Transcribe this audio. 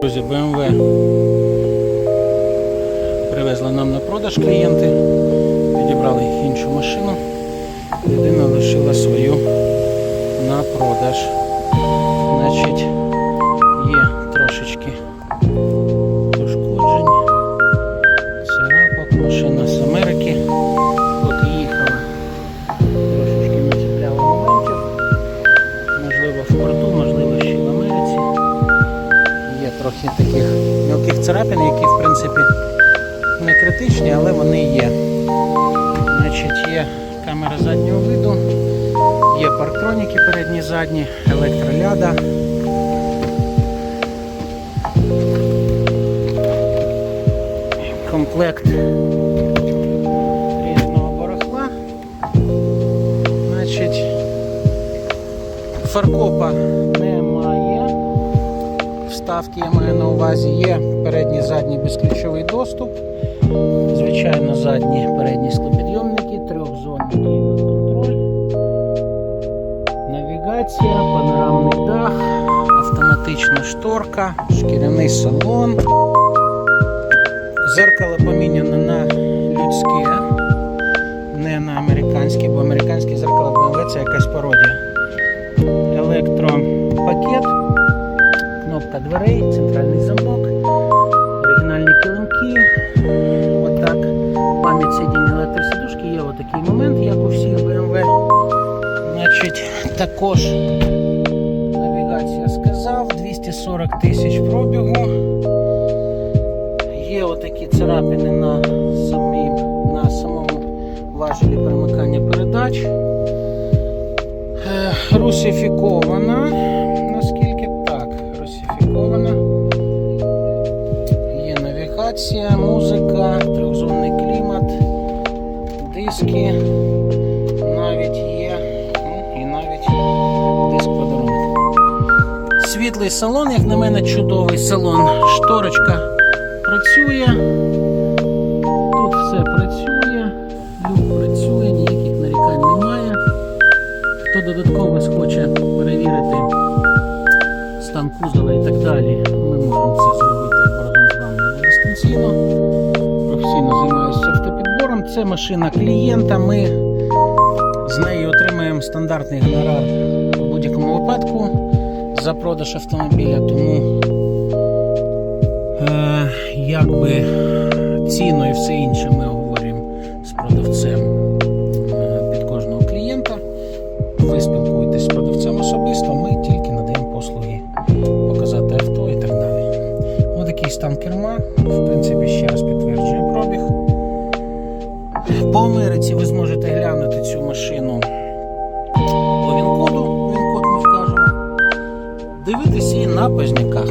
Друзі, BMW привезли нам на продаж клієнти, підібрали іншу машину. Людина лишила свою на продаж. Значить, є трошечки трохи таких мілких царапин, які в принципі не критичні, але вони є. Значить, є камера заднього виду, є парктроніки передні задні, електроляда. Комплект різного барахла. Значить, фаркопа немає. Вставки я маю на увазі є передній задній безключовий доступ. Звичайно, задні передні склопідйомники, трьохзонний клімат-контроль, навігація, панорамний дах, автоматична шторка, шкіряний салон. Зеркало поміняне на людське, не на американське, бо американське зеркало BMW це якась пародія. Кнопка дверей, центральний замок, оригінальні килимки. Отак. Пам'ять сидінь електросидушки є отакий момент, як у всіх BMW. Значить, також навігація сказав, 240 тисяч пробігу. Є отакі царапини на, самій, на самому важелі перемикання передач. Е, Русифікована. Навігація, музика, трьохзонний клімат, диски. Навіть є. ну, І навіть диск подарунок. Світлий салон, як на мене, чудовий салон. Шторочка працює. Тут все працює, люк працює, ніяких нарікань немає. Хто додатково схоче перевірити стан кузова і так далі, ми можемо це зробити дистанційно. Професійно займаюся автопідбором. Це машина клієнта. Ми з нею отримаємо стандартний гонорар в будь-якому випадку за продаж автомобіля. Тому е, якби ціну і все інше ми в принципі, ще раз підтверджує пробіг. По Америці ви зможете глянути цю машину по він-коду, він-код ми вкажемо. Дивитися її на позняках.